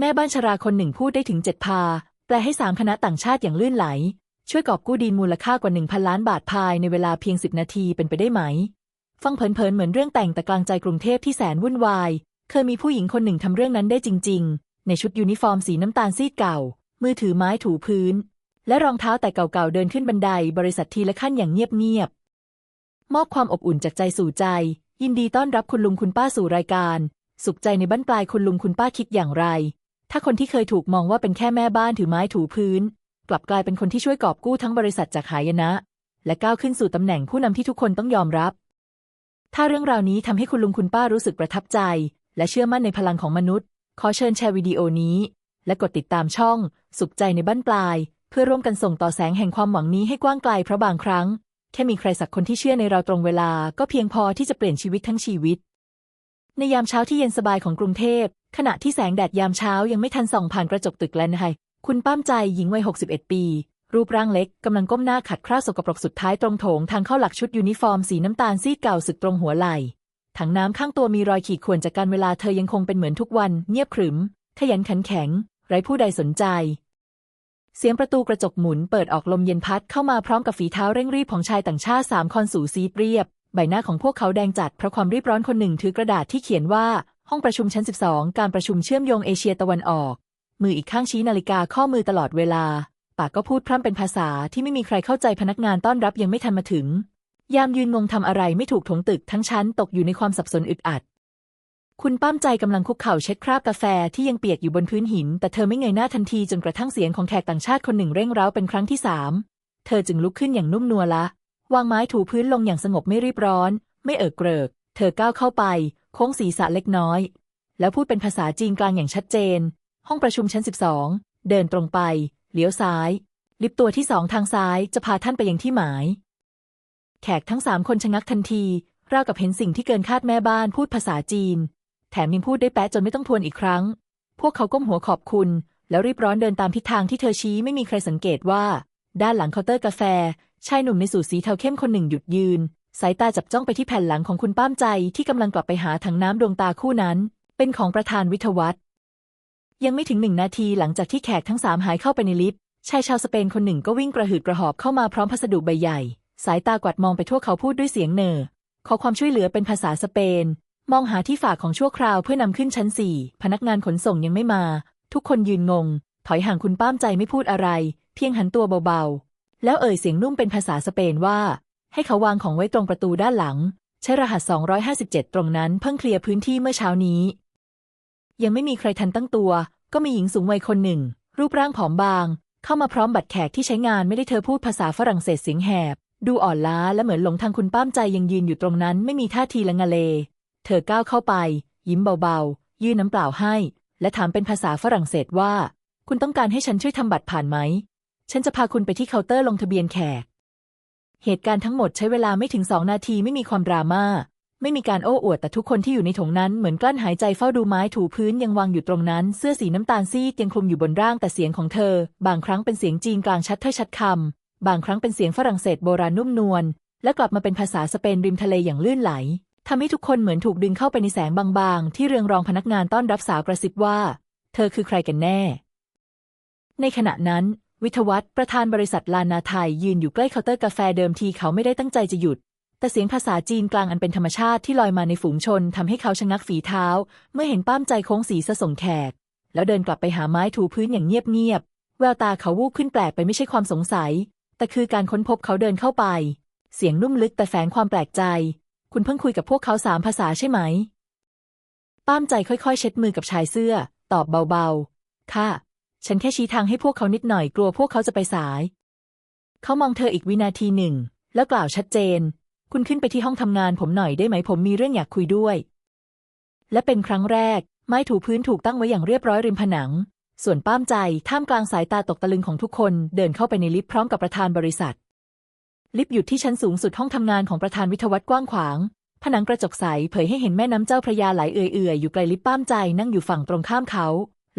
แม่บ้านชราคนหนึ่งพูดได้ถึงเจ็ดพา แปลให้สามคณะต่างชาติอย่างลื่นไหล ช่วยกอบกู้ดินมูลค่ากว่าหนึ่งพันล้านบาทภายในเวลาเพียงสิบนาทีเป็นไปได้ไหม ฟังเผินๆเหมือนเรื่องแต่งแต่กลางใจกรุงเทพที่แสนวุ่นวาย เคยมีผู้หญิงคนหนึ่งทำเรื่องนั้นได้จริง ๆ ในชุดยูนิฟอร์มสีน้ำตาลซีดเก่า มือถือไม้ถูพื้น และรองเท้าแต่เก่าๆเดินขึ้นบันไดบริษัททีละขั้นอย่างเงียบๆมอบความอบอุ่นจากใจสู่ใจ ยินดีต้อนรับคุณลุงคุณป้าสู่รายการ สุขใจในบ้านปลายคุณลุงคุณป้าคิดอย่างไร ถ้าคนที่เคยถูกมองว่าเป็นแค่แม่บ้านถือไม้ถูพื้น กลับกลายเป็นคนที่ช่วยกอบกู้ทั้งบริษัทจากหายนะ และก้าวขึ้นสู่ตำแหน่งผู้นำที่ทุกคนต้องยอมรับ ถ้าเรื่องราวนี้ทำให้คุณลุงคุณป้ารู้สึกประทับใจ และเชื่อมั่นในพลังของมนุษย์ ขอเชิญแชร์วิดีโอนี้ และกดติดตามช่อง สุขใจในบ้านปลาย เพื่อร่วมกันส่งต่อแสงแห่งความหวังนี้ให้กว้างไกลเพราะบางครั้ง แค่มีใครสักคนที่เชื่อในเราตรงเวลา ก็เพียงพอที่จะเปลี่ยนชีวิตทั้งชีวิตในยามเช้าที่เย็นสบายของกรุงเทพ ขณะที่แสงแดดยามเช้ายังไม่ทันส่องผ่านกระจกตึกแลนไฮคุณป้ามใจหญิงวัย 61 ปี รูปร่างเล็กกำลังก้มหน้าขัดคราบสกปรกสุดท้ายตรงโถงทางเข้าหลักชุดยูนิฟอร์มสีน้ำตาลซีดเก่าสึกตรงหัวไหล่ถังน้ำข้างตัวมีรอยขีดข่วนจากการเวลาเธอยังคงเป็นเหมือนทุกวัน เงียบขรึม ขยันขันแข็ง ไร้ผู้ใดสนใจ เสียงประตูกระจกหมุนเปิดออกลมเย็นพัดเข้ามาพร้อมกับฝีเท้าเร่งรีบของชายต่างชาติสามคนสูซีดเรียบ ใบหน้าของพวกเขาแดงจัดเพราะความรีบร้อนคนหนึ่งถือกระดาษที่เขียนว่า ห้องประชุมชั้น 12 การประชุมเชื่อมโยงเอเชียตะวันออก มืออีกข้างชี้นาฬิกาข้อมือตลอดเวลา ปากก็พูดพร่ำเป็นภาษาที่ไม่มีใครเข้าใจพนักงานต้อนรับยังไม่ทันมาถึง ยามยืนงงทำอะไรไม่ถูกถงตึกทั้งชั้นตกอยู่ในความสับสนอึดอัด คุณป้ามใจกำลังคุกเข่าเช็ดคราบกาแฟที่ยังเปียกอยู่บนพื้นหิน แต่เธอไม่เงยหน้าทันทีจนกระทั่งเสียงของแขกต่างชาติคนหนึ่งเร่งเร้าเป็นครั้งที่สามเธอจึงลุกขึ้นอย่างนุ่มนวลละ วางไม้ถูพื้นลงอย่างสงบไม่รีบร้อน ไม่เอิกเกริก เธอก้าวเข้าไป โค้งศีรษะเล็กน้อย แล้วพูดเป็นภาษาจีนกลางอย่างชัดเจน ห้องประชุมชั้น 12 เดินตรงไป เลี้ยวซ้าย ลิฟต์ตัวที่สองทางซ้ายจะพาท่านไปยังที่หมาย แขกทั้งสามคนชะงักทันที ราวกับเห็นสิ่งที่เกินคาดแม่บ้านพูดภาษาจีน แถมยังพูดได้แป๊ะจนไม่ต้องทวนอีกครั้ง พวกเขาก้มหัวขอบคุณ แล้วรีบร้อนเดินตามทิศทางที่เธอชี้ไม่มีใครสังเกตว่า ด้านหลังเคาน์เตอร์กาแฟชายหนุ่มในสูทสีเทาเข้มคนหนึ่งหยุดยืน สายตาจับจ้องไปที่แผ่นหลังของคุณป้ามใจที่กำลังกลับไปหาถังน้ำดวงตาคู่นั้น เป็นของประธานวิทวัฒน์ยังไม่ถึงหนึ่งนาทีหลังจากที่แขกทั้งสามหายเข้าไปในลิฟต์ชายชาวสเปนคนหนึ่งก็วิ่งกระหืดกระหอบเข้ามาพร้อมพัสดุใบใหญ่ สายตากวาดมองไปทั่วเขาพูดด้วยเสียงเน่อขอความช่วยเหลือเป็นภาษาสเปน มองหาที่ฝากของชั่วคราวเพื่อนำขึ้นชั้นสี่พนักงานขนส่งยังไม่มา ทุกคนยืนงง ถอยห่างคุณป้ามใจไม่พูดอะไร เพียงหันตัวเบาๆ แล้วเอ่ยเสียงนุ่มเป็นภาษาสเปนว่า ให้เขาวางของไว้ตรงประตูด้านหลัง ใช้รหัส 257 ตรงนั้นเพิ่งเคลียร์พื้นที่เมื่อเช้านี้ ยังไม่มีใครทันตั้งตัว ก็มีหญิงสูงวัยคนหนึ่ง รูปร่างผอมบาง เข้ามาพร้อมบัตรแขกที่ใช้งานไม่ได้เธอพูดภาษาฝรั่งเศสเสียงแหบ ดูอ่อนล้าและเหมือนหลงทางคุณป้ามใจยังยืนอยู่ตรงนั้นไม่มีท่าทีละงะเล เธอก้าวเข้าไป ยิ้มเบาๆ ยื่นน้ำเปล่าให้ และถามเป็นภาษาฝรั่งเศสว่า คุณต้องการให้ฉันช่วยทำบัตรผ่านไหม ฉันจะพาคุณไปที่เคาน์เตอร์ลงทะเบียนแขก เหตุการณ์ทั้งหมดใช้เวลาไม่ถึงสองนาทีไม่มีความดราม่าไม่มีการโอ้อวดแต่ทุกคนที่อยู่ในถงนั้นเหมือนกลั้นหายใจเฝ้าดูไม้ถูพื้นยังวางอยู่ตรงนั้น เสื้อสีน้ำตาลซีดยังคลุมอยู่บนร่างแต่เสียงของเธอ บางครั้งเป็นเสียงจีนกลางชัดถ้อยชัดคำบางครั้งเป็นเสียงฝรั่งเศสโบราณนุ่มนวลและกลับมาเป็นภาษาสเปนริมทะเลอย่างลื่นไหลทำให้ทุกคนเหมือนถูกดึงเข้าไปในแสงบางๆ ที่เรืองรองพนักงานต้อนรับสาวกระซิบว่า เธอคือใครกันแน่ ในขณะนั้น วิทวัฒน์ประธานบริษัทลานาไทยยืนอยู่ใกล้เคาน์เตอร์กาแฟเดิมทีเขาไม่ได้ตั้งใจจะหยุด แต่เสียงภาษาจีนกลางอันเป็นธรรมชาติที่ลอยมาในฝูงชนทำให้เขาชะงักฝีเท้า เมื่อเห็นป้ามใจโค้งสีสะส่งแขก แล้วเดินกลับไปหาไม้ถูพื้นอย่างเงียบๆแววตาเขาวูบขึ้นแปลกไปไม่ใช่ความสงสัย แต่คือการค้นพบเขาเดินเข้าไป เสียงนุ่มลึกแต่แฝงความแปลกใจ คุณเพิ่งคุยกับพวกเขาสามภาษาใช่ไหม ป้ามใจค่อยๆ เช็ดมือกับชายเสื้อ ตอบเบาๆค่ะ ฉันแค่ชี้ทางให้พวกเขานิดหน่อยกลัวพวกเขาจะไปสาย เขามองเธออีกวินาทีหนึ่ง แล้วกล่าวชัดเจน คุณขึ้นไปที่ห้องทำงานผมหน่อยได้ไหมผมมีเรื่องอยากคุยด้วย และเป็นครั้งแรก ไม้ถูพื้นถูกตั้งไว้อย่างเรียบร้อยริมผนัง ส่วนป้ามใจท่ามกลางสายตาตกตะลึงของทุกคนเดินเข้าไปในลิฟต์พร้อมกับประธานบริษัท ลิฟต์หยุดที่ชั้นสูงสุดห้องทำงานของประธานวิทยวัฒน์กว้างขวางผนังกระจกใสเผยให้เห็นแม่น้ำเจ้าพระยาไหลเอื่อยๆอยู่ไกลลิฟต์ป้ามใจนั่งอยู่ฝั่งตรงข้ามเขา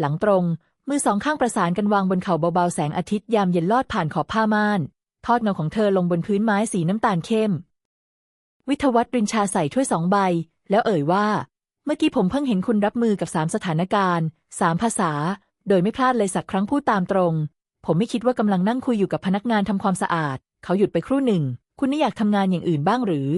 หลังตรง มือสองข้างประสานกันวางบนเข่าเบาๆ แสงอาทิตย์ยามเย็นลอดผ่านขอบผ้าม่าน ทอดเงาของเธอลงบนพื้นไม้สีน้ำตาลเข้ม วิทวัฒน์รินชาใส่ถ้วยสองใบ แล้วเอ่ยว่า เมื่อกี้ผมเพิ่งเห็นคุณรับมือกับสามสถานการณ์สามภาษา โดยไม่พลาดเลยสักครั้งพูดตามตรง ผมไม่คิดว่ากำลังนั่งคุยอยู่กับพนักงานทำความสะอาด เขาหยุดไปครู่หนึ่ง คุณไม่อยากทำงานอย่างอื่นบ้างหรือ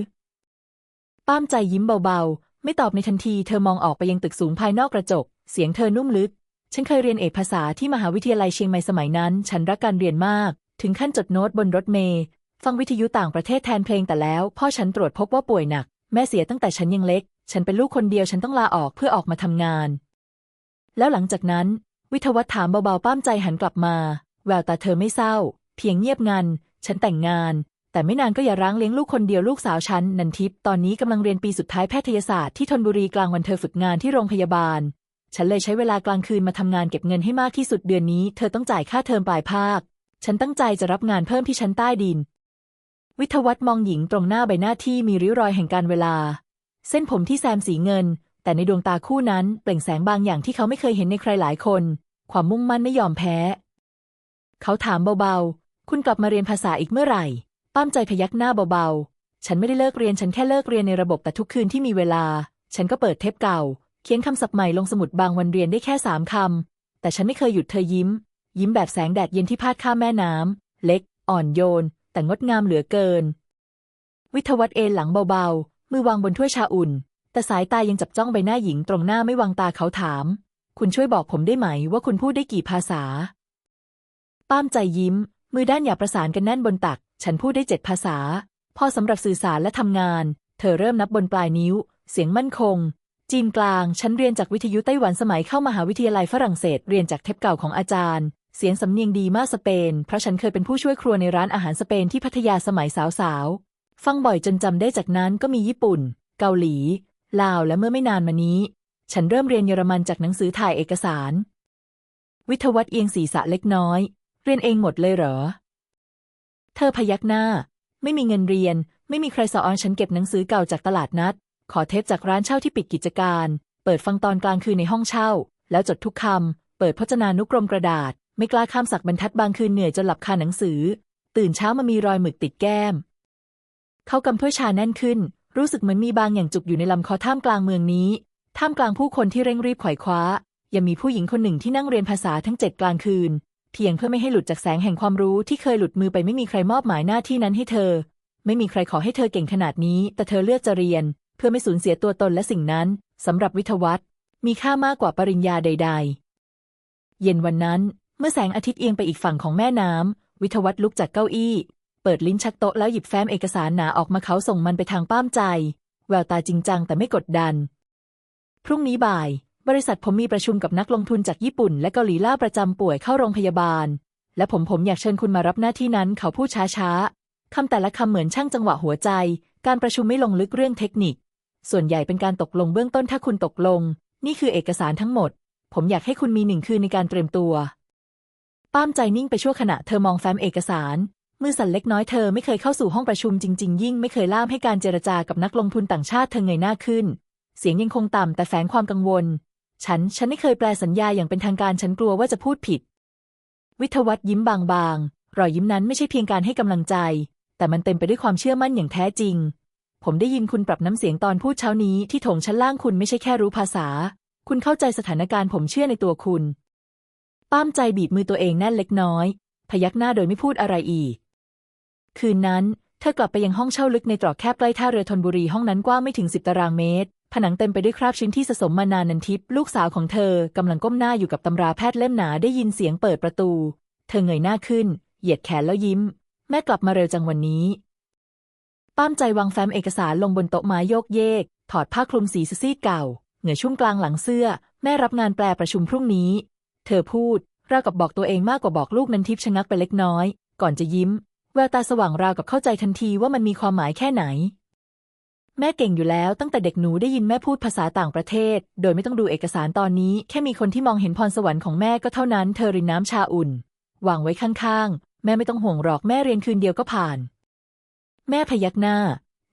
ป้ามใจยิ้มเบาๆ ไม่ตอบในทันที เธอมองออกไปยังตึกสูงภายนอกกระจก เสียงเธอนุ่มลึก ฉันเคยเรียนเอกภาษาที่มหาวิทยาลัยเชียงใหม่สมัยนั้น ฉันรักการเรียนมาก ถึงขั้นจดโน้ตบนรถเมล์ฟังวิทยุต่างประเทศแทนเพลงแต่แล้วพ่อฉันตรวจพบว่าป่วยหนัก แม่เสียตั้งแต่ฉันยังเล็ก ฉันเป็นลูกคนเดียวฉันต้องลาออกเพื่อออกมาทำงาน แล้วหลังจากนั้น วิทวัฒน์ถามเบาๆป้ามใจหันกลับมา แววตาเธอไม่เศร้า เพียงเงียบงัน ฉันแต่งงาน แต่ไม่นานก็อย่าร้างเลี้ยงลูกคนเดียวลูกสาวฉันนันทิพย์ตอนนี้กำลังเรียนปีสุดท้ายแพทยศาสตร์ที่ธนบุรีกลางวันเธอฝึกงานที่โรงพยาบาล ฉันเลยใช้เวลากลางคืนมาทำงานเก็บเงินให้มากที่สุดเดือนนี้ เธอต้องจ่ายค่าเทอมปลายภาค ฉันตั้งใจจะรับงานเพิ่มที่ชั้นใต้ดิน วิทวัฒน์มองหญิงตรงหน้าใบหน้าที่มีริ้วรอยแห่งการเวลา เส้นผมที่แซมสีเงิน แต่ในดวงตาคู่นั้นเปล่งแสงบางอย่างที่เขาไม่เคยเห็นในใครหลายคน ความมุ่งมั่นไม่ยอมแพ้ เขาถามเบาๆ คุณกลับมาเรียนภาษาอีกเมื่อไหร่ ป้ามใจพยักหน้าเบาๆ ฉันไม่ได้เลิกเรียน ฉันแค่เลิกเรียนในระบบแต่ทุกคืนที่มีเวลา ฉันก็เปิดเทปเก่า เขียนคำศัพท์ใหม่ลงสมุดบางวันเรียนได้แค่สามคำ แต่ฉันไม่เคยหยุดเธอยิ้ม ยิ้มแบบแสงแดดเย็นที่พาดข้ามแม่น้ำ เล็ก อ่อนโยน แต่งดงามเหลือเกิน วิทวัฒน์เอนหลังเบาๆ มือวางบนถ้วยชาอุ่น แต่สายตายังจับจ้องใบหน้าหญิงตรงหน้าไม่วางตาเขาถาม คุณช่วยบอกผมได้ไหมว่าคุณพูดได้กี่ภาษา ป้ามใจยิ้ม มือด้านหยาประสานกันแน่นบนตัก ฉันพูดได้เจ็ดภาษา พอสำหรับสื่อสารและทำงาน เธอเริ่มนับบนปลายนิ้ว เสียงมั่นคง จีนกลางฉันเรียนจากวิทยุไต้หวันสมัยเข้ามหาวิทยาลัยฝรั่งเศส เรียนจากเทปเก่าของอาจารย์ เสียงสำเนียงดีมากสเปน เพราะฉันเคยเป็นผู้ช่วยครัวในร้านอาหารสเปนที่พัทยาสมัยสาวๆ ฟังบ่อยจนจำได้จากนั้นก็มีญี่ปุ่น เกาหลี ลาวและเมื่อไม่นานมานี้ ฉันเริ่มเรียนเยอรมันจากหนังสือถ่ายเอกสาร วิทวัฒน์เอียงศีรษะเล็กน้อย เรียนเองหมดเลยเหรอ เธอพยักหน้า ไม่มีเงินเรียน ไม่มีใครสอนฉันเก็บหนังสือเก่าจากตลาดนัด ขอเทปจากร้านเช่าที่ปิดกิจการ เปิดฟังตอนกลางคืนในห้องเช่า แล้วจดทุกคำ เปิดพจนานุกรมกระดาษ ไม่กล้าข้ามสักบรรทัดบางคืนเหนื่อยจนหลับคาหนังสือ ตื่นเช้ามามีรอยหมึกติดแก้ม เขากำถ้วยชาแน่นขึ้น รู้สึกเหมือนมีบางอย่างจุกอยู่ในลำคอท่ามกลางเมืองนี้ ท่ามกลางผู้คนที่เร่งรีบไขว่คว้า ยังมีผู้หญิงคนหนึ่งที่นั่งเรียนภาษาทั้งเจ็ดกลางคืนเพียงเพื่อไม่ให้หลุดจากแสงแห่งความรู้ที่เคยหลุดมือไปไม่มีใครมอบหมายหน้าที่นั้นให้เธอ ไม่มีใครขอให้เธอเก่งขนาดนี้ แต่เธอเลือกจะเรียน พื่อไม่สูญเสียตัวตนและสิ่งนั้นสำหรับวิทวัฒน์มีค่ามากกว่าปริญญาใด ๆ เย็นวันนั้น เมื่อแสงอาทิตย์เอียงไปอีกฝั่งของแม่น้ำวิทวัฒน์ลุกจากเก้าอี้ เปิดลิ้นชักโต๊ะแล้วหยิบแฟ้มเอกสารหนาออกมาเขาส่งมันไปทางป้ามใจ แววตาจริงจังแต่ไม่กดดัน พรุ่งนี้บ่าย บริษัทผมมีประชุมกับนักลงทุนจากญี่ปุ่น และเกาหลีล่าประจำป่วยเข้าโรงพยาบาล และผมผมอยากเชิญคุณมารับหน้าที่นั้นเขาพูดช้าๆคำแต่ละคำเหมือนช่างจังหวะหัวใจ การประชุมไม่ลงลึกเรื่องเทคนิค ส่วนใหญ่เป็นการตกลงเบื้องต้นถ้าคุณตกลง นี่คือเอกสารทั้งหมด ผมอยากให้คุณมีหนึ่งคืนในการเตรียมตัวป้ามใจนิ่งไปชั่วขณะเธอมองแฟ้มเอกสาร มือสั่นเล็กน้อยเธอไม่เคยเข้าสู่ห้องประชุมจริง ๆ ยิ่งไม่เคยล่ามให้การเจรจากับนักลงทุนต่างชาติเธอเงยหน้าขึ้น เสียงยังคงต่ำแต่แฝงความกังวล ฉัน ฉันไม่เคยแปลสัญญาอย่างเป็นทางการฉันกลัวว่าจะพูดผิด วิทวัฒน์ยิ้มบางๆรอยยิ้มนั้นไม่ใช่เพียงการให้กำลังใจ แต่มันเต็มไปด้วยความเชื่อมั่นอย่างแท้จริง ผมได้ยินคุณปรับน้ำเสียงตอนพูดเช้านี้ที่โถงชั้นล่างคุณไม่ใช่แค่รู้ภาษา คุณเข้าใจสถานการณ์ผมเชื่อในตัวคุณ ป้ามใจบีบมือตัวเองแน่นเล็กน้อย พยักหน้าโดยไม่พูดอะไรอีก คืนนั้น เธอกลับไปยังห้องเช่าลึกในตรอกแคบใกล้ท่าเรือธนบุรีห้องนั้นกว้างไม่ถึงสิบตารางเมตร ผนังเต็มไปด้วยคราบชิ้นที่สะสมมานานนันทิพย์ลูกสาวของเธอกำลังก้มหน้าอยู่กับตำราแพทย์เล่มหนาได้ยินเสียงเปิดประตู เธอเงยหน้าขึ้น เหยียดแขนแล้วยิ้ม แม่กลับมาเร็วจังวันนี้ ป้ามใจวางแฟ้มเอกสารลงบนโต๊ะไม้โยกเยก ถอดผ้าคลุมสีซีดเก่า เหงื่อชุ่มกลางหลังเสื้อ แม่รับงานแปลประชุมพรุ่งนี้ เธอพูดราวกับบอกตัวเองมากกว่าบอกลูกนันทิพย์ชะงักไปเล็กน้อย ก่อนจะยิ้ม แววตาสว่างราวกับเข้าใจทันทีว่ามันมีความหมายแค่ไหน แม่เก่งอยู่แล้วตั้งแต่เด็กหนูได้ยินแม่พูดภาษาต่างประเทศ โดยไม่ต้องดูเอกสารตอนนี้ แค่มีคนที่มองเห็นพรสวรรค์ของแม่ก็เท่านั้น เธอรินน้ำชาอุ่นวางไว้ข้างๆ แม่ไม่ต้องห่วงหรอกแม่เรียนคืนเดียวก็ผ่าน แม่พยักหน้า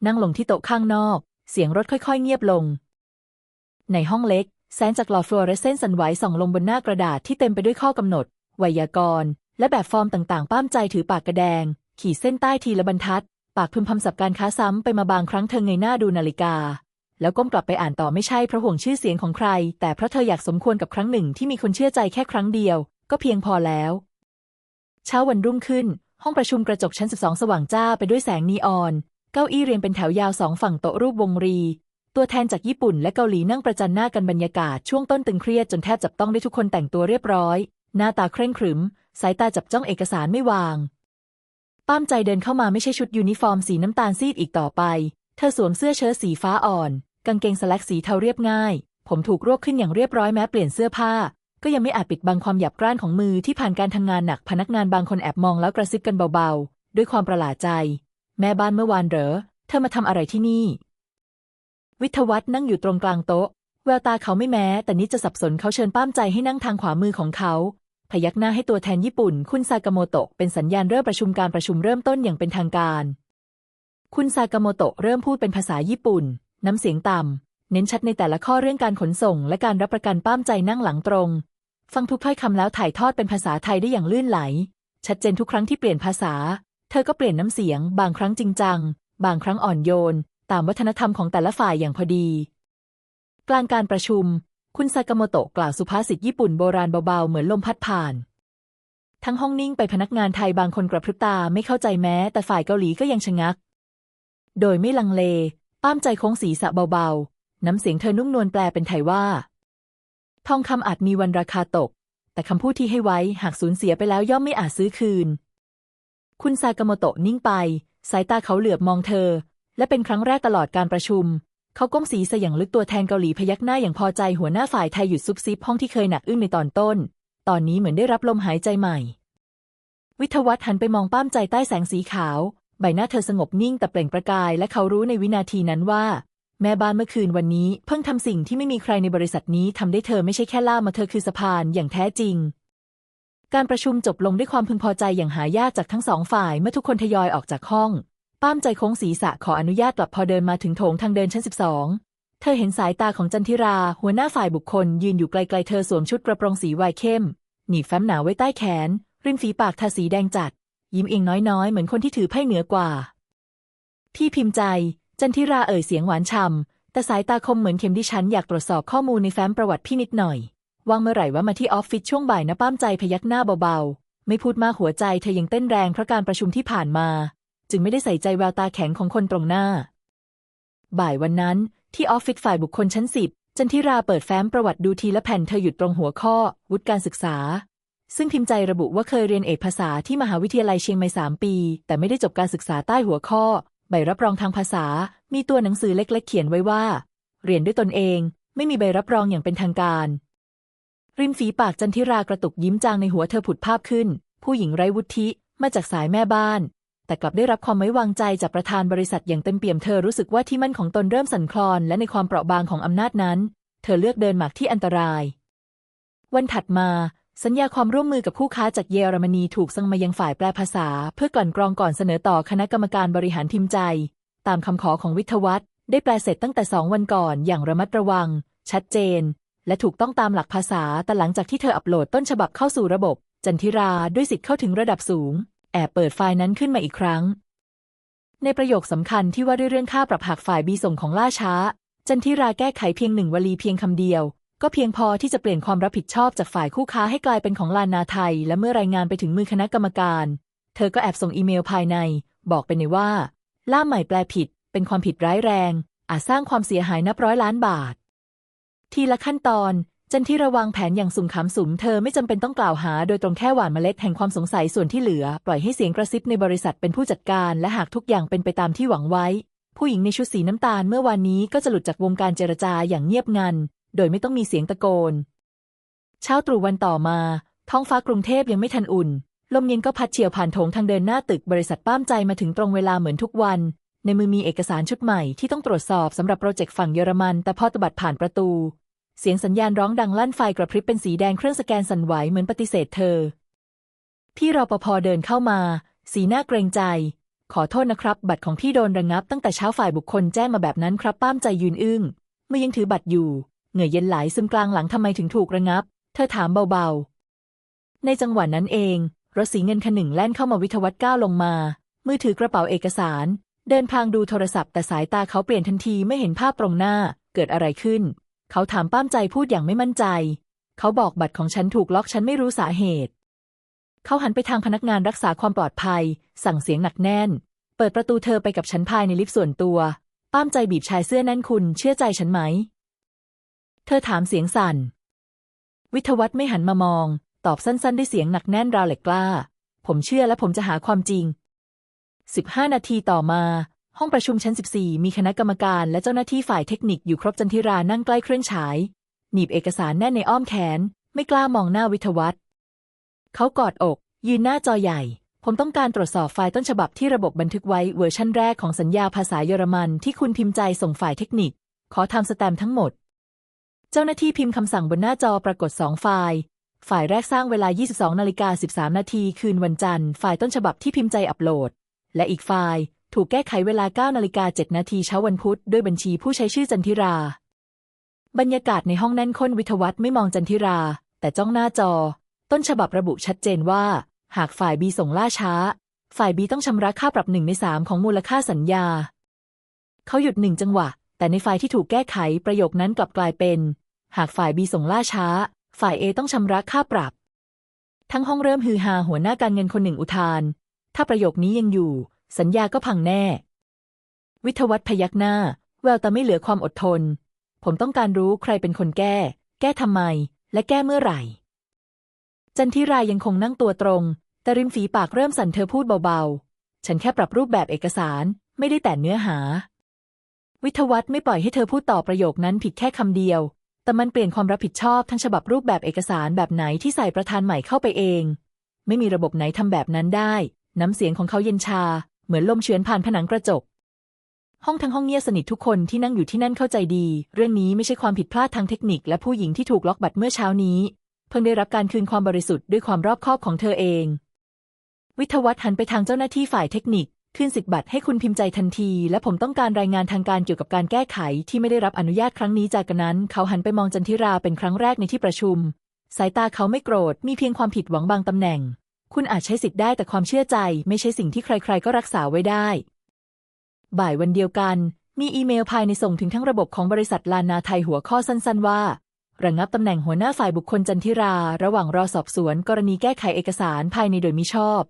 นั่งลงที่โต๊ะข้างนอก เสียงรถค่อยๆ เงียบลง ในห้องเล็ก แสงจากหลอดฟลูออเรสเซนต์สันไหวส่องลงบนหน้ากระดาษที่เต็มไปด้วยข้อกำหนด ไวยากรณ์ และแบบฟอร์มต่างๆ ป้ามใจถือปากกระแดง ขีดเส้นใต้ทีละบรรทัด ปากพึมพำสับการค้าซ้ำไปมาบางครั้งเธอเงยหน้าดูนาฬิกา แล้วก้มกลับไปอ่านต่อไม่ใช่เพราะห่วงชื่อเสียงของใคร แต่เพราะเธออยากสมควรกับครั้งหนึ่งที่มีคนเชื่อใจแค่ครั้งเดียว ก็เพียงพอแล้ว เช้าวันรุ่งขึ้น ห้องประชุมกระจกชั้น 12 สว่างจ้าไปด้วยแสงนีออน เก้าอี้เรียงเป็นแถวยาวสองฝั่งโต๊ะรูปวงรี ตัวแทนจากญี่ปุ่นและเกาหลีนั่งประจันหน้ากันบรรยากาศช่วงต้นตึงเครียดจนแทบจับต้องได้ทุกคนแต่งตัวเรียบร้อย หน้าตาเคร่งขรึม สายตาจับจ้องเอกสารไม่วาง ป้ามใจเดินเข้ามาไม่ใช่ชุดยูนิฟอร์มสีน้ำตาลซีดอีกต่อไป เธอสวมเสื้อเชิ้ตสีฟ้าอ่อน กางเกงสแลกสีเทาเรียบง่าย ผมถูกรวบขึ้นอย่างเรียบร้อยแม้เปลี่ยนเสื้อผ้า ก็ยังไม่อาจปิดบังความหยาบกร้านของมือที่ผ่านการทำงานหนักพนักงานบางคนแอบมองแล้วกระซิบกันเบาๆ ด้วยความประหลาดใจ แม่บ้านเมื่อวานเหรอ เธอมาทำอะไรที่นี่ วิทวัฒน์นั่งอยู่ตรงกลางโต๊ะ แววตาเขาไม่แม้ แต่นิดจะสับสนเขาเชิญป้ามใจให้นั่งทางขวามือของเขา พยักหน้าให้ตัวแทนญี่ปุ่น คุณซากาโมโตะเป็นสัญญาณเริ่มประชุมการประชุมเริ่มต้นอย่างเป็นทางการ คุณซากาโมโตะเริ่มพูดเป็นภาษาญี่ปุ่น น้ำเสียงต่ำ เน้นชัดในแต่ละข้อเรื่องการขนส่ง และการรับประกันป้ามใจนั่งหลังตรง ฟังทุกถ้อยคำแล้วถ่ายทอดเป็นภาษาไทยได้อย่างลื่นไหล ชัดเจนทุกครั้งที่เปลี่ยนภาษา เธอก็เปลี่ยนน้ำเสียง บางครั้งจริงจัง บางครั้งอ่อนโยน ตามวัฒนธรรมของแต่ละฝ่ายอย่างพอดี กลางการประชุม คุณซากาโมโตะกล่าวสุภาษิตญี่ปุ่นโบราณเบาๆเหมือนลมพัดผ่าน ทั้งห้องนิ่งไปพนักงานไทยบางคนกระพริบตาไม่เข้าใจแม้ แต่ฝ่ายเกาหลีก็ยังชะงัก โดยไม่ลังเล ป้ามใจโค้งศีรษะเบาๆ น้ำเสียงเธอนุ่มนวลแปลเป็นไทยว่า ทองคำอาจมีวันราคาตก แต่คำพูดที่ให้ไว้หากสูญเสียไปแล้วย่อมไม่อาจซื้อคืน คุณซากาโมโตะนิ่งไป สายตาเขาเหลือบมองเธอ และเป็นครั้งแรกตลอดการประชุม เขาก้มศีรษะอย่างลึกตัวแทนเกาหลีพยักหน้าอย่างพอใจหัวหน้าฝ่ายไทยหยุดซุบซิบห้องที่เคยหนักอึ้งในตอนต้น ตอนนี้เหมือนได้รับลมหายใจใหม่ วิทวัฒน์หันไปมองป้ามใจใต้แสงสีขาว ใบหน้าเธอสงบนิ่งแต่เปล่งประกาย และเขารู้ในวินาทีนั้นว่า แม่บ้านเมื่อคืนวันนี้เพิ่งทำสิ่งที่ไม่มีใครในบริษัทนี้ทำได้เธอไม่ใช่แค่ล่ามาเธอคือสะพานอย่างแท้จริง การประชุมจบลงด้วยความพึงพอใจอย่างหายากจากทั้งสองฝ่ายเมื่อทุกคนทยอยออกจากห้อง ป้ามใจโค้งศีรษะขออนุญาตกลับพอเดินมาถึงโถงทางเดินชั้น 12 เธอเห็นสายตาของจันทิรา หัวหน้าฝ่ายบุคคล ยืนอยู่ไกลๆเธอสวมชุดกระโปรงสีวายเข้ม หนีบแฟ้มหนาไว้ใต้แขน ริมฝีปากทาสีแดงจัด ยิ้มเอียงน้อยๆ เหมือนคนที่ถือไพ่เหนือกว่า พี่พิมพ์ใจ จันทิราเอ่ยเสียงหวานฉ่ำแต่สายตาคมเหมือนเข็มดิฉันอยากตรวจสอบข้อมูลในแฟ้มประวัติพี่นิดหน่อยว่างเมื่อไหร่ว่ามาที่ออฟฟิศช่วงบ่ายนะป้ามใจพยักหน้าเบาๆ ไม่พูดมากหัวใจเธอยังเต้นแรงเพราะการประชุมที่ผ่านมา จึงไม่ได้ใส่ใจแววตาแข็งของคนตรงหน้า บ่ายวันนั้นที่ออฟฟิศฝ่ายบุคคลชั้นสิบจันทิราเปิดแฟ้มประวัติดูทีละแผ่นเธอหยุดตรงหัวข้อ วุฒิการศึกษา ซึ่งพิมพ์ใจระบุว่าเคยเรียนเอกภาษาที่มหาวิทยาลัยเชียงใหม่สามปี แต่ไม่ได้จบการศึกษาใต้หัวข้อ ใบรับรองทางภาษา มีตัวหนังสือเล็กๆ เขียนไว้ว่า เรียนด้วยตนเอง ไม่มีใบรับรองอย่างเป็นทางการ ริมฝีปากจันทิรากระตุกยิ้มจางในหัวเธอผุดภาพขึ้น ผู้หญิงไร้วุฒิมาจากสายแม่บ้าน แต่กลับได้รับความไว้วางใจจากประธานบริษัทอย่างเต็มเปี่ยมเธอรู้สึกว่าที่มั่นของตนเริ่มสั่นคลอน และในความเปราะบางของอำนาจนั้น เธอเลือกเดินหมากที่อันตราย วันถัดมา สัญญาความร่วมมือกับคู่ค้าจากเยอรมนีถูกส่งมายังฝ่ายแปลภาษา เพื่อกลั่นกรองก่อนเสนอต่อคณะกรรมการบริหารทีมใจ ตามคำขอของวิทวัฒน์ได้แปลเสร็จตั้งแต่สองวันก่อนอย่างระมัดระวัง ชัดเจน และถูกต้องตามหลักภาษาแต่หลังจากที่เธออัปโหลดต้นฉบับเข้าสู่ระบบ จันทิราด้วยสิทธิ์เข้าถึงระดับสูง แอบเปิดไฟล์นั้นขึ้นมาอีกครั้ง ในประโยคสำคัญที่ว่าด้วยเรื่องค่าปรับหากฝ่ายบีส่งของล่าช้า จันทิราแก้ไขเพียงหนึ่งวลีเพียงคำเดียว ก็เพียงพอที่จะเปลี่ยนความรับผิดชอบจากฝ่ายคู่ค้าให้กลายเป็นของลานนาไทย และเมื่อรายงานไปถึงมือคณะกรรมการ เธอก็แอบส่งอีเมลภายใน บอกไปในว่า ล่ามใหม่แปลผิด เป็นความผิดร้ายแรง อาจสร้างความเสียหายนับร้อยล้านบาท ทีละขั้นตอนจันทิระวางแผนอย่างสุ่มขำสุมเธอไม่จำเป็นต้องกล่าวหา โดยตรงแค่หว่านเมล็ดแห่งความสงสัยส่วนที่เหลือ ปล่อยให้เสียงกระซิบในบริษัทเป็นผู้จัดการ และหากทุกอย่างเป็นไปตามที่หวังไว้ ผู้หญิงในชุดสีน้ำตาลเมื่อวานนี้ก็จะหลุดจากวงการเจรจาอย่างเงียบงัน โดยไม่ต้องมีเสียงตะโกน เช้าตรู่วันต่อมา ท้องฟ้ากรุงเทพยังไม่ทันอุ่น ลมเย็นก็พัดเฉียวผ่านโถงทางเดินหน้าตึกบริษัทป้ามใจมาถึงตรงเวลาเหมือนทุกวัน ในมือมีเอกสารชุดใหม่ที่ต้องตรวจสอบสำหรับโปรเจกต์ฝั่งเยอรมัน แต่พอตบัดผ่านประตู เสียงสัญญาณร้องดังลั่นไฟกระพริบเป็นสีแดงเครื่องสแกนสั่นไหวเหมือนปฏิเสธเธอ พี่รปภเดินเข้ามา สีหน้าเกรงใจ ขอโทษนะครับ บัตรของพี่โดนระงับตั้งแต่เช้าฝ่ายบุคคลแจ้งมาแบบนั้นครับป้ามใจยืนอึ้งเมื่อยังถือบัตรอยู่ เหงื่อเย็นไหลซึมกลางหลังทำไมถึงถูกระงับ เธอถามเบาๆ ในจังหวะนั้นเองรถสีเงินคันหนึ่งแล่นเข้ามาวิทวัฒน์ก้าวลงมา มือถือกระเป๋าเอกสาร เดินพางดูโทรศัพท์แต่สายตาเขาเปลี่ยนทันทีไม่เห็นภาพตรงหน้าเกิดอะไรขึ้น เขาถามป้ามใจพูดอย่างไม่มั่นใจ เขาบอกบัตรของฉันถูกล็อกฉันไม่รู้สาเหตุ เขาหันไปทางพนักงานรักษาความปลอดภัย สั่งเสียงหนักแน่น เปิดประตูเธอไปกับฉันภายในลิฟต์ส่วนตัว ป้ามใจบีบชายเสื้อนั่นคุณเชื่อใจฉันไหม เธอถามเสียงสั่น วิทวัฒน์ไม่หันมามอง ตอบสั้นๆ ด้วยเสียงหนักแน่นราวเหล็กกล้า ผมเชื่อและผมจะหาความจริง 15 นาทีต่อมา ห้องประชุมชั้น 14 มีคณะกรรมการและเจ้าหน้าที่ฝ่ายเทคนิคอยู่ครบจันทิรานั่งใกล้เครื่องฉาย หนีบเอกสารแน่นในอ้อมแขน ไม่กล้ามองหน้าวิทวัฒน์เขากอดอก ยืนหน้าจอใหญ่ ผมต้องการตรวจสอบไฟล์ต้นฉบับที่ระบบบันทึกไว้เวอร์ชั่นแรกของสัญญาภาษาเยอรมันที่คุณพิมพ์ใจส่งฝ่ายเทคนิค ขอทำสแตมป์ทั้งหมด เจ้าหน้าที่พิมพ์คำสั่งบนหน้าจอปรากฏสองไฟล์ ฝ่ายแรกสร้างเวลา 22นาฬิกา13 นาทีคืนวันจันทร์ ฝ่ายต้นฉบับที่พิมพ์ใจอัปโหลด และอีกไฟล์ ถูกแก้ไขเวลา 9นาฬิกา7นาทีเช้าวันพุธ ด้วยบัญชีผู้ใช้ชื่อจันทิรา บรรยากาศในห้องแน่นข้นวิทวัฒน์ไม่มองจันทิรา แต่จ้องหน้าจอ ต้นฉบับระบุชัดเจนว่า หากฝ่ายบีส่งล่าช้า ฝ่ายบีต้องชำระค่าปรับหนึ่งในสามของมูลค่าสัญญา เขาหยุดหนึ่งจังหวะ แต่ในไฟล์ที่ถูกแก้ไขประโยคนั้นกลับกลายเป็น หากฝ่ายบีส่งล่าช้า ฝ่ายเอต้องชำระค่าปรับ ทั้งห้องเริ่มฮือฮาหัวหน้าการเงินคนหนึ่งอุทาน ถ้าประโยคนี้ยังอยู่ สัญญาก็พังแน่ วิทวัฒน์พยักหน้า แววตาไม่เหลือความอดทน ผมต้องการรู้ใครเป็นคนแก้ แก้ทำไม และแก้เมื่อไหร่ จันทิรายังคงนั่งตัวตรง แต่ริมฝีปากเริ่มสั่นเธอพูดเบาๆ ฉันแค่ปรับรูปแบบเอกสารไม่ได้แต่เนื้อหา วิทวัฒน์ไม่ปล่อยให้เธอพูดต่อประโยคนั้นผิดแค่คำเดียว แต่มันเปลี่ยนความรับผิดชอบทั้งฉบับรูปแบบเอกสารแบบไหนที่ใส่ประธานใหม่เข้าไปเอง ไม่มีระบบไหนทำแบบนั้นได้ น้ำเสียงของเขาเย็นชา เหมือนลมเฉือนผ่านผนังกระจก ห้องทั้งห้องเงียบสนิททุกคนที่นั่งอยู่ที่นั่นเข้าใจดี เรื่องนี้ไม่ใช่ความผิดพลาดทางเทคนิค และผู้หญิงที่ถูกล็อกบัตรเมื่อเช้านี้ เพิ่งได้รับการคืนความบริสุทธิ์ด้วยความรอบคอบของเธอเอง วิทวัฒน์หันไปทางเจ้าหน้าที่ฝ่ายเทคนิค คืนสิทธิบัตรให้คุณพิมพ์ใจทันที และผมต้องการรายงานทางการเกี่ยวกับการแก้ไขที่ไม่ได้รับอนุญาตครั้งนี้จากนั้น เขาหันไปมองจันทิราเป็นครั้งแรกในที่ประชุม สายตาเขาไม่โกรธมีเพียงความผิดหวังบางตำแหน่ง คุณอาจใช้สิทธิ์ได้แต่ความเชื่อใจ ไม่ใช่สิ่งที่ใคร ๆ ก็รักษาไว้ได้ บ่ายวันเดียวกัน มีอีเมลภายในส่งถึงทั้งระบบของบริษัทลานาไทยหัวข้อสั้น ๆ ว่าระงับตำแหน่งหัวหน้าฝ่ายบุคคลจันทิรา ระหว่างรอสอบสวน กรณีแก้ไขเอกสารภายในโดยมิชอบ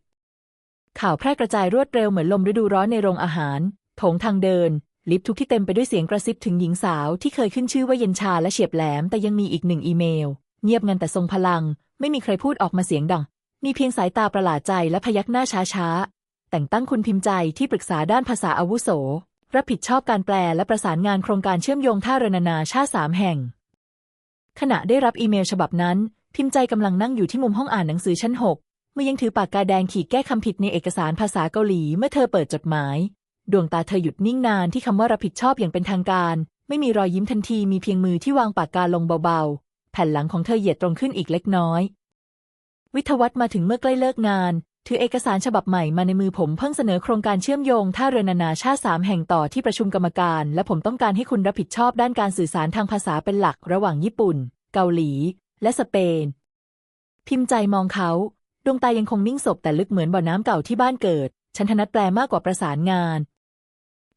ข่าวแพร่กระจายรวดเร็วเหมือนลมฤดูร้อนในโรงอาหาร โถงทางเดิน ลิฟต์ทุกที่เต็มไปด้วยเสียงกระซิบถึงหญิงสาวที่เคยขึ้นชื่อว่าเย็นชาและเฉียบแหลม แต่ยังมีอีกหนึ่งอีเมล เงียบงันแต่ทรงพลัง ไม่มีใครพูดออกมาเสียงดัง มีเพียงสายตาประหลาดใจและพยักหน้าช้าๆ แต่งตั้งคุณพิมพ์ใจที่ปรึกษาด้านภาษาอาวุโส รับผิดชอบการแปลและประสานงานโครงการเชื่อมโยงท่าเรือนานาชาติสามแห่ง ขณะได้รับอีเมลฉบับนั้น พิมพ์ใจกำลังนั่งอยู่ที่มุมห้องอ่านหนังสือชั้นหก มือยังถือปากกาแดงขีดแก้คำผิดในเอกสารภาษาเกาหลีเมื่อเธอเปิดจดหมาย ดวงตาเธอหยุดนิ่งนานที่คำว่ารับผิดชอบอย่างเป็นทางการ ไม่มีรอยยิ้มทันทีมีเพียงมือที่วางปากกาลงเบาๆ แผ่นหลังของเธอเหยียดตรงขึ้นอีกเล็กน้อย วิทวัฒน์มาถึงเมื่อใกล้เลิกงาน ถือเอกสารฉบับใหม่มาในมือผมเพิ่งเสนอโครงการเชื่อมโยงท่าเรือนานาชาติสามแห่งต่อที่ประชุมกรรมการ และผมต้องการให้คุณรับผิดชอบด้านการสื่อสารทางภาษาเป็นหลักระหว่างญี่ปุ่น เกาหลี และสเปน พิมพ์ใจมองเขา ดวงตายังคงนิ่งศพแต่ลึกเหมือนบ่อน้ำเก่าที่บ้านเกิด ฉันถนัดแปลมากกว่าประสานงาน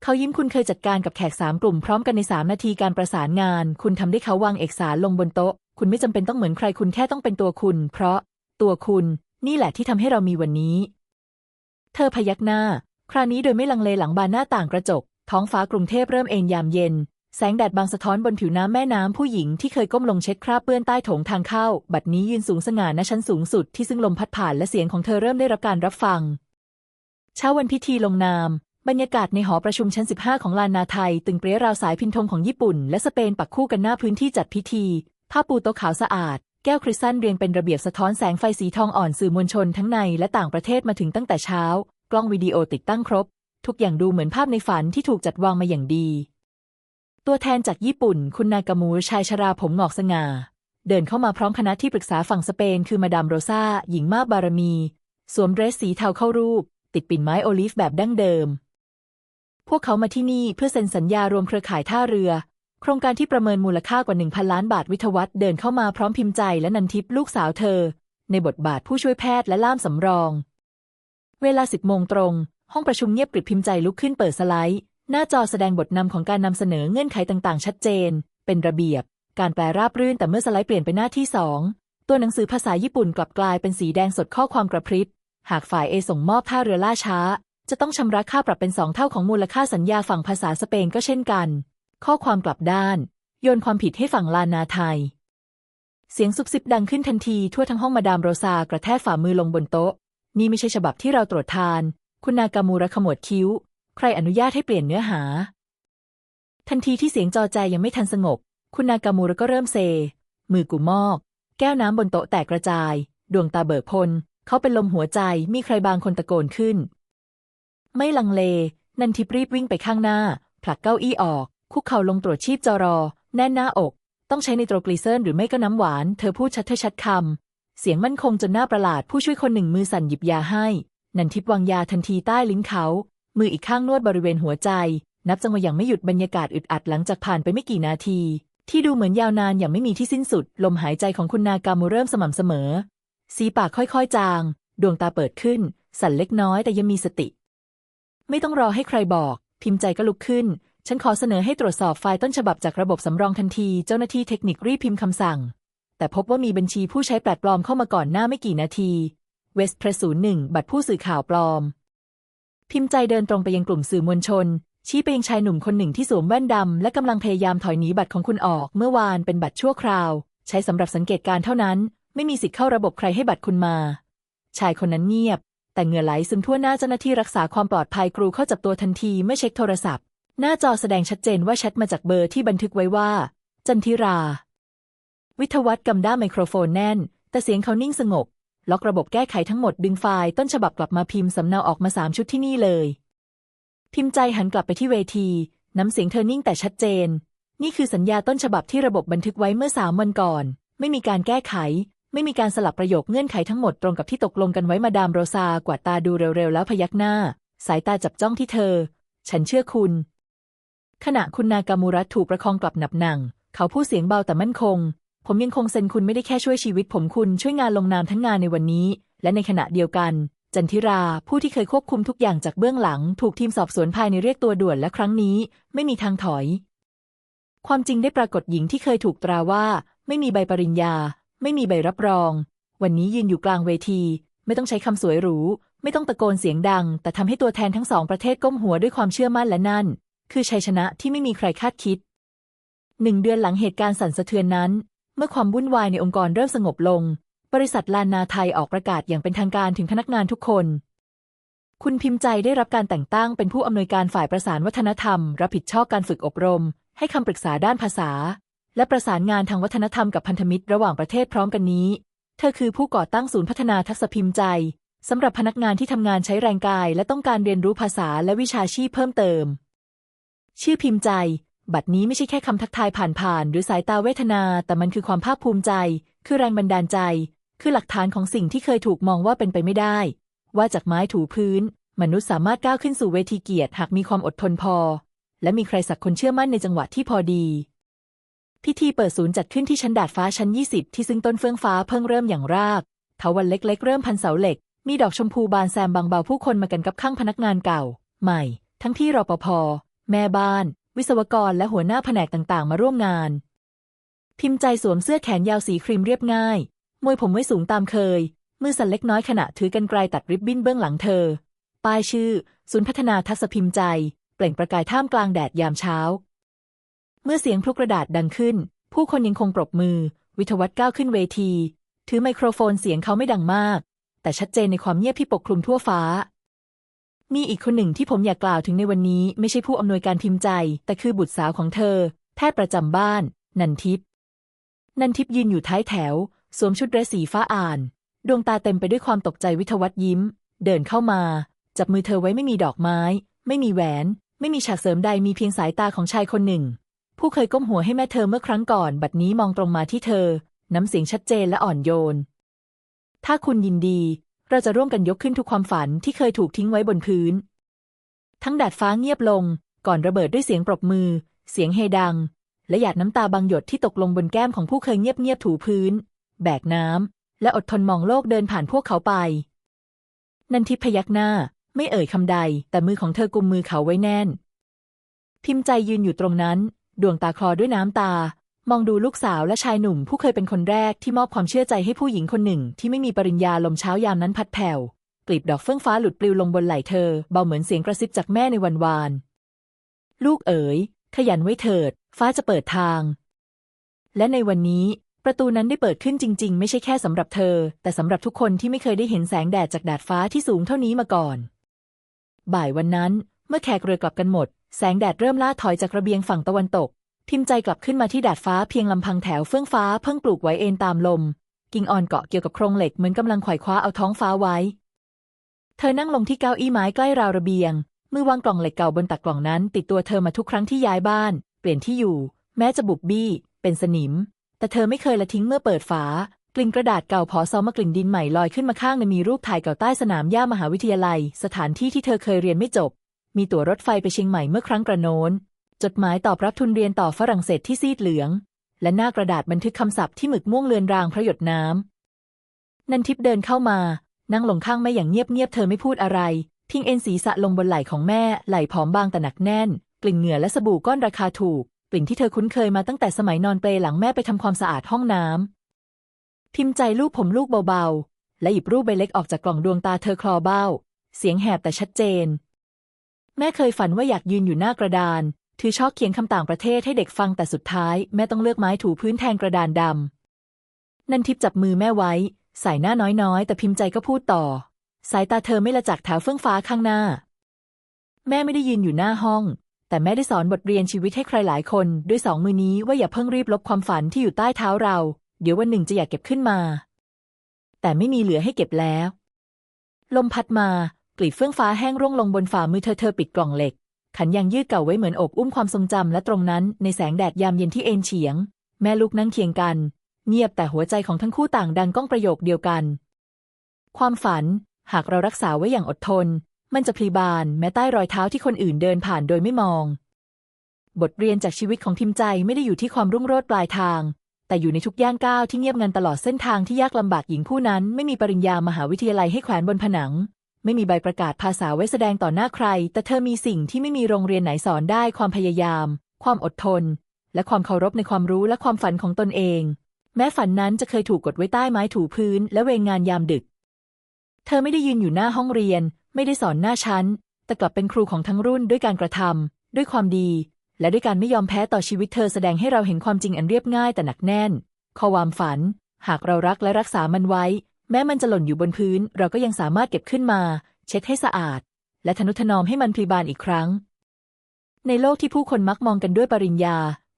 เขายิ้มคุณเคยจัดการกับแขกสามกลุ่มพร้อมกันในสามนาทีการประสานงาน คุณทำได้เขาวางเอกสารลงบนโต๊ะ คุณไม่จำเป็นต้องเหมือนใครคุณแค่ต้องเป็นตัวคุณ เพราะ ตัวคุณ นี่แหละที่ทำให้เรามีวันนี้ เธอพยักหน้า คราวนี้โดยไม่ลังเลหลังบานหน้าต่างกระจก ท้องฟ้ากรุงเทพเริ่มเอนยามเย็น แสงแดดบางสะท้อนบนผิวน้ำแม่น้ำผู้หญิงที่เคยก้มลงเช็ดคราบเปื้อนใต้โถงทางเข้า บัดนี้ยืนสูงสง่าณชั้นสูงสุดที่ซึ่งลมพัดผ่านและเสียงของเธอเริ่มได้รับการรับฟัง เช้าวันพิธีลงนาม บรรยากาศในหอประชุมชั้น 15 ของลานนาไทย ตึงเปรี้ยราวสายพินธงของญี่ปุ่น และสเปนปักคู่กันหน้าพื้นที่จัดพิธี ผ้าปูโต๊ะขาวสะอาด แก้วคริสตัลเรียงเป็นระเบียบสะท้อนแสงไฟสีทองอ่อนสื่อมวลชนทั้งในและต่างประเทศมาถึงตั้งแต่เช้า กล้องวิดีโอติดตั้งครบ ทุกอย่างดูเหมือนภาพในฝันที่ถูกจัดวางมาอย่างดี ตัวแทนจากญี่ปุ่น คุณนากามูชายชราผมงอกสง่า เดินเข้ามาพร้อมคณะที่ปรึกษาฝั่งสเปน คือมาดามโรซาหญิงมากบารมี สวมเดรสสีเทาเข้ารูป ติดปิ่นไม้โอลิฟแบบดั้งเดิม พวกเขามาที่นี่เพื่อเซ็นสัญญารวมเครือข่ายท่าเรือ โครงการที่ประเมินมูลค่ากว่า 1,000 ล้านบาทวิทวัฒน์เดินเข้ามาพร้อมพิมพ์ใจและนันทิพย์ลูกสาวเธอ ในบทบาทผู้ช่วยแพทย์และล่ามสำรอง เวลาสิบโมงตรง ห้องประชุมเงียบกริบพิมพ์ใจลุกขึ้นเปิดสไลด์ หน้าจอแสดงบทนำของการนำเสนอเงื่อนไขต่างๆ ชัดเจน เป็นระเบียบ การแปลราบรื่นแต่เมื่อสไลด์เปลี่ยนไปหน้าที่สองตัวหนังสือภาษาญี่ปุ่นกลับกลายเป็นสีแดงสดข้อความกระพริบ หากฝ่ายเอส่งมอบท่าเรือล่าช้า จะต้องชำระค่าปรับเป็นสองเท่าของมูลค่าสัญญาฝั่งภาษาสเปนก็เช่นกัน ข้อความกลับด้าน โยนความผิดให้ฝั่งลานาไทย เสียงซุบซิบดังขึ้นทันทีทั่วทั้งห้องมาดามโรซากระแทกฝ่ามือลงบนโต๊ะ นี่ไม่ใช่ฉบับที่เราตรวจทาน คุณนากามูระขมวดคิ้ว ใครอนุญาตให้เปลี่ยนเนื้อหา ทันทีที่เสียงจอแจยังไม่ทันสงบ คุณนากามูระก็เริ่มเซ มือกุมอก แก้วน้ำบนโต๊ะแตกกระจาย ดวงตาเบิกพล เขาเป็นลมหัวใจ มีใครบางคนตะโกนขึ้น ไม่ลังเล นันทิพรีบวิ่งไปข้างหน้า ผลักเก้าอี้ออก คุกเข่าลงตรวจชีพจรอ แน่นหน้าอก ต้องใช้ไนโตรกลีเซอร์หรือไม่ก็น้ำหวาน เธอพูดชัดเธอชัดคำ เสียงมั่นคงจนหน้าประหลาด ผู้ช่วยคนหนึ่งมือสั่นหยิบยาให้ นันทิพวางยาทันทีใต้ลิ้นเขา มืออีกข้างนวดบริเวณหัวใจ นับจังหวะอย่างไม่หยุดบรรยากาศอึดอัดหลังจากผ่านไปไม่กี่นาที ที่ดูเหมือนยาวนานอย่างไม่มีที่สิ้นสุด ลมหายใจของคุณนากามูเริ่มสม่ำเสมอ สีปากค่อยๆ จาง ดวงตาเปิดขึ้น สั่นเล็กน้อยแต่ยังมีสติ ไม่ต้องรอให้ใครบอก พิมพ์ใจก็ลุกขึ้น ฉันขอเสนอให้ตรวจสอบไฟล์ต้นฉบับจากระบบสำรองทันที เจ้าหน้าที่เทคนิครีบพิมพ์คำสั่ง แต่พบว่ามีบัญชีผู้ใช้แปลปลอมเข้ามาก่อนหน้าไม่กี่นาทีเวสเพรสศูนย์หนึ่งบัตรผู้สื่อข่าวปลอม พิมพ์ใจเดินตรงไปยังกลุ่มสื่อมวลชน ชี้ไปยังชายหนุ่มคนหนึ่งที่สวมแว่นดำ และกำลังพยายามถอยหนีบัตรของคุณออก เมื่อวานเป็นบัตรชั่วคราว ใช้สำหรับสังเกตการณ์เท่านั้น ไม่มีสิทธิ์เข้าระบบใครให้บัตรคุณมา ชายคนนั้นเงียบ แต่เหงื่อไหลซึมทั่วหน้าเจ้าหน้าที่รักษาความปลอดภัยกรูเข้าจับตัวทันทีเมื่อเช็คโทรศัพท์ หน้าจอแสดงชัดเจนว่าแชทมาจากเบอร์ที่บันทึกไว้ว่า จันทิรา วิทยวัฒน์กำด้าไมโครโฟนแน่น แต่เสียงเขานิ่งสงบ ล็อกระบบแก้ไขทั้งหมดดึงไฟล์ต้นฉบับกลับมาพิมพ์สำเนาออกมาสามชุดที่นี่เลย พิมพ์ใจหันกลับไปที่เวที น้ำเสียงเธอนิ่งแต่ชัดเจน นี่คือสัญญาต้นฉบับที่ระบบบันทึกไว้เมื่อสามวันก่อน ไม่มีการแก้ไข ไม่มีการสลับประโยคเงื่อนไขทั้งหมดตรงกับที่ตกลงกันไว้มาดามโรซากวาดตาดูเร็วๆแล้วพยักหน้า สายตาจับจ้องที่เธอ ฉันเชื่อคุณ ขณะคุณนากามูรัตถูกประคองกลับหนับหนังเขาพูดเสียงเบาแต่มั่นคง ผมยังคงเซ็นคุณไม่ได้แค่ช่วยชีวิต ผมคุณช่วยงานลงนามทั้งงานในวันนี้ และในขณะเดียวกัน จันทิราผู้ที่เคยควบคุมทุกอย่างจากเบื้องหลัง ถูกทีมสอบสวนภายในเรียกตัวด่วนและครั้งนี้ ไม่มีทางถอย ความจริงได้ปรากฏหญิงที่เคยถูกตราว่า ไม่มีใบปริญญา ไม่มีใบรับรอง วันนี้ยืนอยู่กลางเวที ไม่ต้องใช้คำสวยหรูไม่ต้องตะโกนเสียงดัง แต่ทำให้ตัวแทนทั้งสองประเทศก้มหัวด้วยความเชื่อมั่นและนั่น คือชัยชนะที่ไม่มีใครคาดคิดหนึ่งเดือนหลังเหตุการณ์สั่นสะเทือนนั้น มื่อความวุ่นวายในองค์กรเริ่มสงบลง บริษัทลานนาไทยออกประกาศอย่างเป็นทางการถึงพนักงานทุกคน คุณพิมพ์ใจได้รับการแต่งตั้งเป็นผู้อำนวยการฝ่ายประสานวัฒนธรรม รับผิดชอบการฝึกอบรม ให้คำปรึกษาด้านภาษา และประสานงานทางวัฒนธรรมกับพันธมิตรระหว่างประเทศพร้อมกันนี้ เธอคือผู้ก่อตั้งศูนย์พัฒนาทักษะพิมพ์ใจสำหรับพนักงานที่ทำงานใช้แรงกาย และต้องการเรียนรู้ภาษาและวิชาชีพเพิ่มเติม ชื่อพิมพ์ใจ บัตรนี้ไม่ใช่แค่คำทักทายผ่านๆหรือสายตาเวทนา แต่มันคือความภาคภูมิใจ คือแรงบันดาลใจ คือหลักฐานของสิ่งที่เคยถูกมองว่าเป็นไปไม่ได้ ว่าจากไม้ถูพื้น มนุษย์สามารถก้าวขึ้นสู่เวทีเกียรติหากมีความอดทนพอ และมีใครสักคนเชื่อมั่นในจังหวะที่พอดี พิธีเปิดศูนย์จัดขึ้นที่ชั้นดาดฟ้าชั้น 20 ที่ซึ่งต้นเฟื่องฟ้าเพิ่งเริ่มอย่างรากเถาวันเล็ก ๆ เริ่มพันเสาเหล็ก มีดอกชมพูบานแซมบางเบาผู้คนมากันกับข้างพนักงานเก่า ใหม่ ทั้งที่รปภแม่บ้าน วิศวกรและหัวหน้าแผนกต่างๆ มาร่วมงาน พิมพ์ใจสวมเสื้อแขนยาวสีครีมเรียบง่าย มวยผมไว้สูงตามเคย มือสั่นเล็กน้อยขณะถือกันไกลตัดริบบิ้นเบื้องหลังเธอ ป้ายชื่อ ศูนย์พัฒนาทักษะพิมพ์ใจ เปล่งประกายท่ามกลางแดดยามเช้า เมื่อเสียงพลุกระดาษดังขึ้น ผู้คนยังคงปรบมือ วิทวัฒน์ก้าวขึ้นเวที ถือไมโครโฟนเสียงเขาไม่ดังมาก แต่ชัดเจนในความเงียบที่ปกคลุมทั่วฟ้า มีอีกคนหนึ่งที่ผมอยากกล่าวถึงในวันนี้ ไม่ใช่ผู้อำนวยการพิมพ์ใจ แต่คือบุตรสาวของเธอ แพทย์ประจำบ้าน นันทิพย์นันทิพย์ยืนอยู่ท้ายแถว สวมชุดเดรสสีฟ้าอ่าน ดวงตาเต็มไปด้วยความตกใจวิทวัฒน์ยิ้ม เดินเข้ามา จับมือเธอไว้ไม่มีดอกไม้ ไม่มีแหวน ไม่มีฉากเสริมใดมีเพียงสายตาของชายคนหนึ่ง ผู้เคยก้มหัวให้แม่เธอเมื่อครั้งก่อน บัดนี้มองตรงมาที่เธอ น้ำเสียงชัดเจนและอ่อนโยน ถ้าคุณยินดี เราจะร่วมกันยกขึ้นทุกความฝันที่เคยถูกทิ้งไว้บนพื้น ทั้งดาดฟ้าเงียบลง ก่อนระเบิดด้วยเสียงปรบมือ เสียงเฮดัง และหยาดน้ำตาบางหยดที่ตกลงบนแก้มของผู้เคยเงียบๆถูพื้น แบกน้ำและอดทนมองโลกเดินผ่านพวกเขาไป นันทิพย์พยักหน้า ไม่เอ่ยคำใด แต่มือของเธอกุมมือเขาไว้แน่น พิมพ์ใจยืนอยู่ตรงนั้น ดวงตาคลอด้วยน้ำตา มองดูลูกสาวและชายหนุ่มผู้เคยเป็นคนแรกที่มอบความเชื่อใจให้ผู้หญิงคนหนึ่ง ที่ไม่มีปริญญาลมเช้ายามนั้นพัดแผ่วกลีบดอกเฟื่องฟ้าหลุดปลิวลงบนไหล่เธอ เบาเหมือนเสียงกระซิบจากแม่ในวันวาน ลูกเอ๋ย ขยันไว้เถิด ฟ้าจะเปิดทาง และในวันนี้ ประตูนั้นได้เปิดขึ้นจริง ๆ ไม่ใช่แค่สำหรับเธอ แต่สำหรับทุกคนที่ไม่เคยได้เห็นแสงแดดจากดาดฟ้าที่สูงเท่านี้มาก่อน บ่ายวันนั้น เมื่อแขกเรือกลับกันหมด แสงแดดเริ่มล่าถอยจากระเบียงฝั่งตะวันตก พิมพ์ใจกลับขึ้นมาที่ดาดฟ้าเพียงลำพังแถวเฟื่องฟ้าเพิ่งปลูกไว้เอนตามลม กิ่งอ่อนเกาะเกี่ยวกับโครงเหล็กเหมือนกำลังไขว่คว้าเอาท้องฟ้าไว้ เธอนั่งลงที่เก้าอี้ไม้ใกล้ราวระเบียง มือวางกล่องเหล็กเก่าบนตักกล่องนั้น ติดตัวเธอมาทุกครั้งที่ย้ายบ้าน เปลี่ยนที่อยู่ แม้จะบุบบี้ เป็นสนิม แต่เธอไม่เคยละทิ้งเมื่อเปิดฝากลิ่นกระดาษเก่าพอซอมากลิ่นดินใหม่ลอยขึ้นมาข้างในมีรูปถ่ายเก่าใต้สนามหญ้ามหาวิทยาลัย สถานที่ที่เธอเคยเรียนไม่จบ มีตั๋วรถไฟไปเชียงใหม่เมื่อครั้งกระโน้น จดหมายตอบรับทุนเรียนต่อฝรั่งเศสที่ซีดเหลือง และหน้ากระดาษบันทึกคำศัพท์ที่หมึกม่วงเลือนรางพระหยดน้ำนันทิพย์เดินเข้ามา นั่งลงข้างแม่อย่างเงียบๆเธอไม่พูดอะไรทิ้งเอ็นศีรษะลงบนไหล่ของแม่ ไหล่ผอมบางแต่หนักแน่น กลิ่นเหงื่อและสบู่ก้อนราคาถูก กลิ่นที่เธอคุ้นเคยมาตั้งแต่สมัยนอนเปลหลังแม่ไปทำความสะอาดห้องน้ำพิมพ์ใจลูกผมลูกเบาๆ และหยิบรูปใบเล็กออกจากกล่องดวงตาเธอคลอเบ้า เสียงแหบแต่ชัดเจน แม่เคยฝันว่าอยากยืนอยู่หน้ากระดาน ถือชอบเขียนคำต่างประเทศให้เด็กฟังแต่สุดท้าย แม่ต้องเลือกไม้ถูพื้นแทนกระดานดำนันทิพย์จับมือแม่ไว้ใส่หน้าน้อยๆ แต่พิมพ์ใจก็พูดต่อ สายตาเธอไม่ละจากแถวเฟื่องฟ้าข้างหน้า แม่ไม่ได้ยืนอยู่หน้าห้อง แต่แม่ได้สอนบทเรียนชีวิตให้ใครหลายคน ด้วยสองมือนี้ว่าอย่าเพิ่งรีบลบความฝันที่อยู่ใต้เท้าเรา เดี๋ยววันหนึ่งจะอยากเก็บขึ้นมา แต่ไม่มีเหลือให้เก็บแล้ว ลมพัดมากลีบเฟื่องฟ้าแห้งร่วงลงบนฝ่ามือเธอเธอปิดกล่องเหล็ก ขันยางยืดเก่าไว้เหมือนอบอุ้มความทรงจำและตรงนั้นในแสงแดดยามเย็นที่เอ็นเฉียง แม่ลูกนั่งเคียงกัน เงียบแต่หัวใจของทั้งคู่ต่างดังก้องประโยคเดียวกัน ความฝัน หากเรารักษาไว้อย่างอดทน มันจะพลีบานแม้ใต้รอยเท้าที่คนอื่นเดินผ่านโดยไม่มอง บทเรียนจากชีวิตของทิมใจไม่ได้อยู่ที่ความรุ่งโรจน์ปลายทาง แต่อยู่ในทุกย่างก้าวที่เงียบงันตลอดเส้นทางที่ยากลำบากหญิงผู้นั้นไม่มีปริญญามหาวิทยาลัยให้แขวนบนผนัง ไม่มีใบประกาศภาษาไว้แสดงต่อหน้าใคร แต่เธอมีสิ่งที่ไม่มีโรงเรียนไหนสอนได้ความพยายาม ความอดทน และความเคารพในความรู้และความฝันของตนเอง แม้ฝันนั้นจะเคยถูกกดไว้ใต้ไม้ถูพื้น และเวงงานยามดึก เธอไม่ได้ยืนอยู่หน้าห้องเรียน ไม่ได้สอนหน้าชั้น แต่กลับเป็นครูของทั้งรุ่นด้วยการกระทำด้วยความดี และด้วยการไม่ยอมแพ้ต่อชีวิตเธอแสดงให้เราเห็นความจริงอันเรียบง่ายแต่หนักแน่น ข้อความฝัน หากเรารักและรักษามันไว้ แม้มันจะหล่นอยู่บนพื้น เราก็ยังสามารถเก็บขึ้นมา เช็ดให้สะอาด และทนุถนอมให้มันพลีบานอีกครั้ง ในโลกที่ผู้คนมักมองกันด้วยปริญญา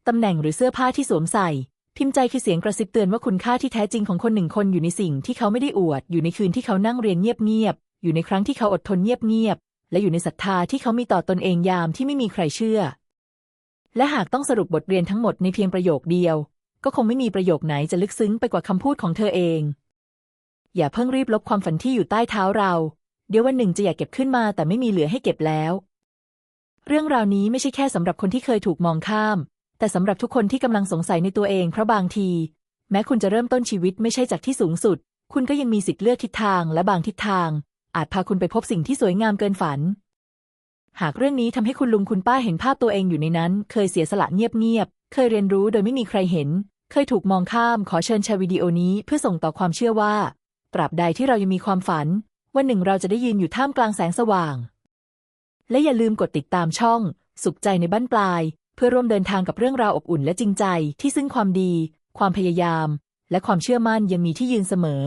ตำแหน่งหรือเสื้อผ้าที่สวมใส่ พิมพ์ใจคือเสียงกระซิบเตือนว่าคุณค่าที่แท้จริงของคนหนึ่งคนอยู่ในสิ่งที่เขาไม่ได้อวด อยู่ในคืนที่เขานั่งเรียนเงียบๆอยู่ในครั้งที่เขาอดทนเงียบๆและอยู่ในศรัทธาที่เขามีต่อตนเองยามที่ไม่มีใครเชื่อ และหากต้องสรุปบทเรียนทั้งหมดในเพียงประโยคเดียว ก็คงไม่มีประโยคไหนจะลึกซึ้งไปกว่าคำพูดของเธอเอง อย่าเพิ่งรีบลบความฝันที่อยู่ใต้เท้าเรา เดี๋ยววันหนึ่งจะอยากเก็บขึ้นมาแต่ไม่มีเหลือให้เก็บแล้ว เรื่องราวนี้ไม่ใช่แค่สำหรับคนที่เคยถูกมองข้าม แต่สำหรับทุกคนที่กำลังสงสัยในตัวเองเพราะบางที แม้คุณจะเริ่มต้นชีวิตไม่ใช่จากที่สูงสุด คุณก็ยังมีสิทธิ์เลือกทิศทางและบางทิศทาง อาจพาคุณไปพบสิ่งที่สวยงามเกินฝัน หากเรื่องนี้ทำให้คุณลุงคุณป้าเห็นภาพตัวเองอยู่ในนั้น เคยเสียสละเงียบๆเคยเรียนรู้โดยไม่มีใครเห็น เคยถูกมองข้าม ขอเชิญแชร์วิดีโอนี้เพื่อส่งต่อความเชื่อว่า ตราบใดที่เรายังมีความฝัน วันหนึ่งเราจะได้ยืนอยู่ท่ามกลางแสงสว่าง และอย่าลืมกดติดตามช่อง สุขใจในบ้านปลาย เพื่อร่วมเดินทางกับเรื่องราวอบอุ่นและจริงใจที่ซึ่งความดี ความพยายาม และความเชื่อมั่นยังมีที่ยืนเสมอ